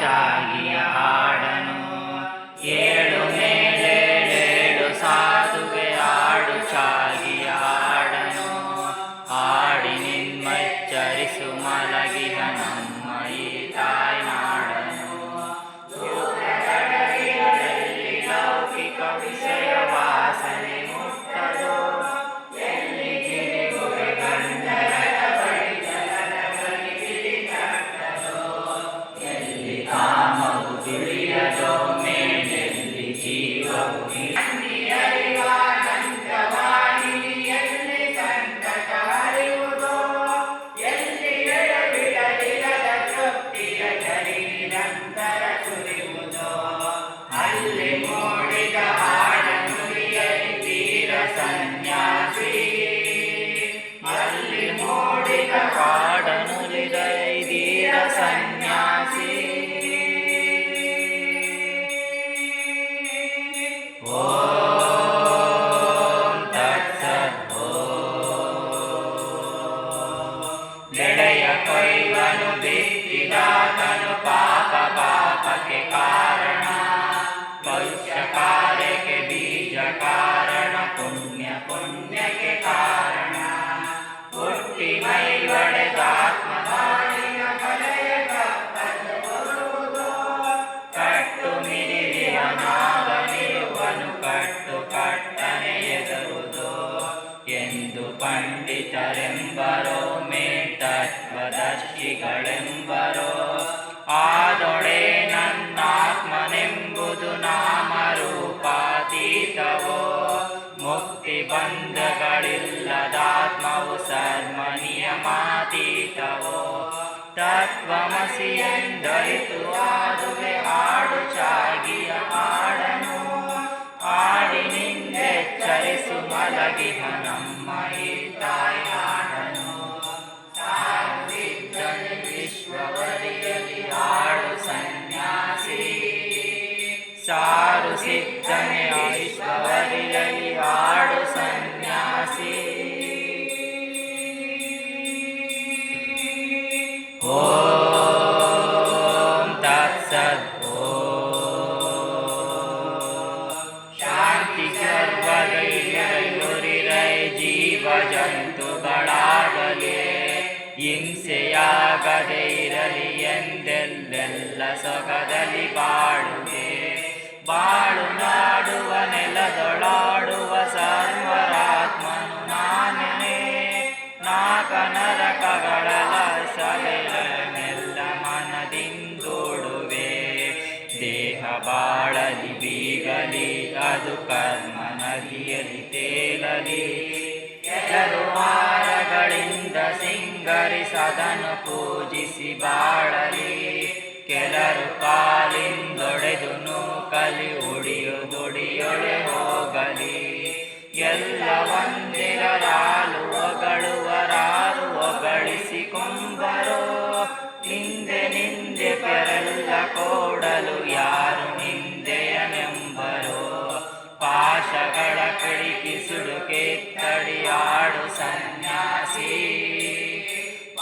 ಚಾಗಿಯ ಹಾಡನು. ಏಳು ಮೇಲೇಳೇಳು ಸಾಧುವೆ ಆಡು ಚಾಗಿಯ ಹಾಡನು. ಹಾಡಿ ನಿನ್ಮಚ್ಚರಿಸು ಮಲಗಿಹ ಬಂಧಗಳಿಲ್ಲದಾತ್ಮವು ಸರ್ಮನಿಯ ಮಾತೀತವೋ? ತತ್ವಮಸಿ ಎಂದರಿತು, ಆದುವೆ ಆಡು ಚಾಗಿಯ ಆಡನು ಆಡಿ ನಿಂದೆಚ್ಚರಿಸು ಮಲಗಿಹ ನಮ್ಮ ಈ ತಾಯಾಡನು ಸಾರುತ್ತಿದ್ದನೆ ವಿಶ್ವವರಿಯಲಿ ಆಡು ಸನ್ಯಾಸಿ. ಸಾರು ಸಿದ್ಧನೆ ವಿಶ್ವವರಿಯಲಿ ಆಡು ಸನ್ಯಾಸಿ ಓಂ ತತ್ಸತ್ ಶಾಂತಿ ಸರ್ವಗೈಯುರಿರೈ ಜೀವ ಜಂತುಗಳಾಗಲಿ ಹಿಂಸೆಯಾಗದೆ ಇರಲಿ ಎಂದೆಲ್ಲೆಲ್ಲ ಸೊಗದಲ್ಲಿ ಬಾಳುವೆ ದೇಹ ಬಾಳಲಿ ಬೀಗಲಿ ಅದು ಕರ್ಮ ನದಿಯಲಿ ತೇಲಲಿ ಕೆಲವು ವಾರಗಳಿಂದ ಸಿಂಗರಿಸದನು ಪೂಜಿಸಿ ಬಾಳಲಿ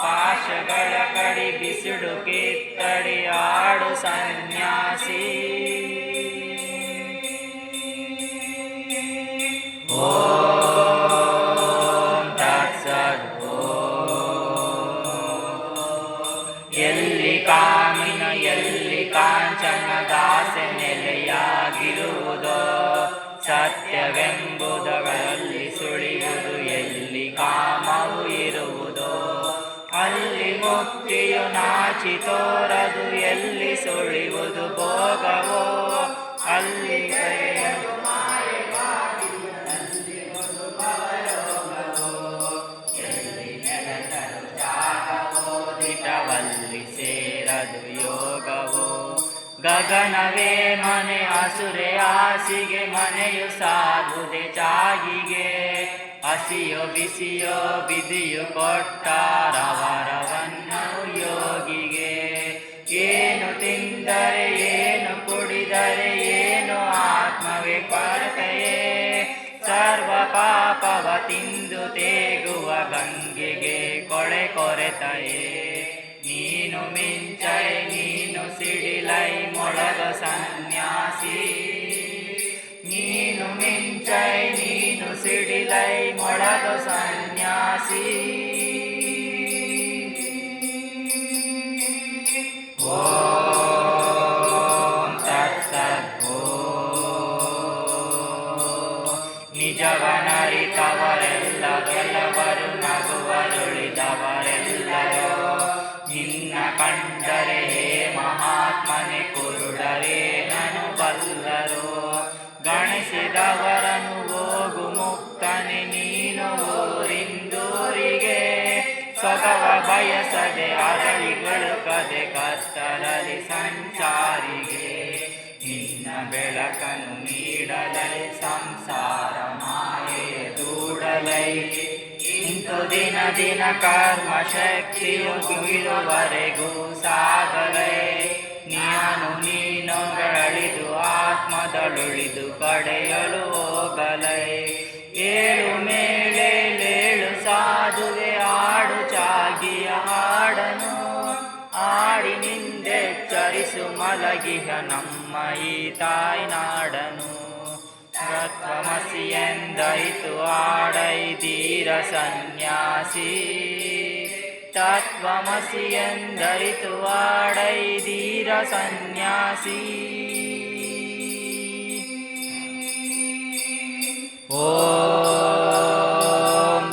ಪಾಶಗಳ ಕಡಿ ಬಿಸಿಡುಕೆ ತಡಿಯಾಡು ಸನ್ಯಾಸಿ. ಓಂ ತತ್ಸತ್ ಎಲ್ಲಿ ಮುಕ್ತಿಯು ನಾಚಿ ತೋರದು, ಎಲ್ಲಿ ಸುಳಿವುದು ಭೋಗವೋ, ಅಲ್ಲಿ ಗಗನವೇ ಮನೆ ಹಸುರೆ ಆಸಿಗೆ ಮನೆಯು ಸಾಧುದೆ ಚಾಗಿಗೆ. ಹಸಿಯೋ ಬಿಸಿಯೋ ಬಿದಿಯು ಕೊಟ್ಟಾರವರವನ್ನು ಕುಡಿದರೆ ಏನು ಕುಡಿದರೆ ಏನು ಆತ್ಮವೇ ಕೊರತೆಯೇ? ಸರ್ವ ಪಾಪವ ತಿಂದು ತೇಗುವ ಗಂಗೆಗೆ ಕೊಳೆ ಕೊರೆತೆಯೇ? ನೀನು ಮಿಂಚೈ, ನೀನು ಸಿಡಿಲೈ, ಮೊಳಗ ಸನ್ಯಾಸಿ. ನೀನು ಮಿಂಚೈ, ನೀನು ಸಿಡಿಲೈ, ಮೊಳಗ ಸನ್ಯಾಸಿ. ನಿಜವನರಿತವರೆಲ್ಲ ನಗುವರುಳಿದವರೆಲ್ಲರೋ. ನಿನ್ನ ಕಂಡರೆ ಮಹಾತ್ಮನೆ ಕುರುಡರೇ ನನು ಬಲ್ಲರು. ಗಣಿಸಿದವರನು ಹೋಗು ಮುಕ್ತನೆ ನೀನು ಊರಿಂದೂರಿಗೆ. ಸೊಗವ ಬಯಸದೆ ಅರಳಿಗಳು ಕದೆ ಕತ್ತಲಲ್ಲಿ ಸಂಚಾರಿಗೆ. ನಿನ್ನ ಬೆಳಕನ್ನು ನೀಡಲೈ ಇಂತು ದಿನ ದಿನ ಕರ್ಮ ಶಕ್ತಿಯು ಬೀಳುವರೆಗೂ ಸಾಗಲೇ. ನಾನು ನೀನು ಆತ್ಮದಳುಳಿದು ಪಡೆಯಲು ಹೋಗಲೇ. ಏಳು ಮೇಲೇಳು ಸಾಧುವೆ ಆಡು ಚಾಗಿ ಆಡನು ಆಡಿ ನಿಂದೆಚ್ಚರಿಸು ಮಲಗಿಹ ನಮ್ಮ ಈ ತಾಯ್ನಾಡನು. त्वमसि यन्दयित्वाडै तत्त्वमसि यन्दयित्वाडै धीरसंन्यासी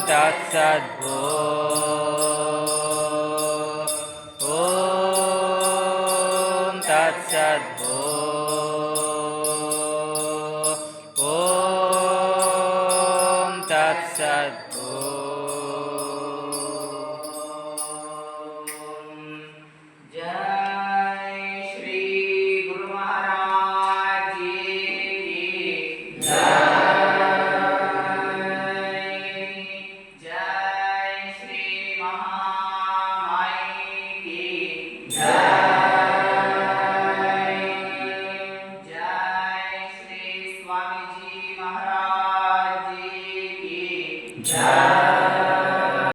तत्सद्भो ॐ तत्सद्भो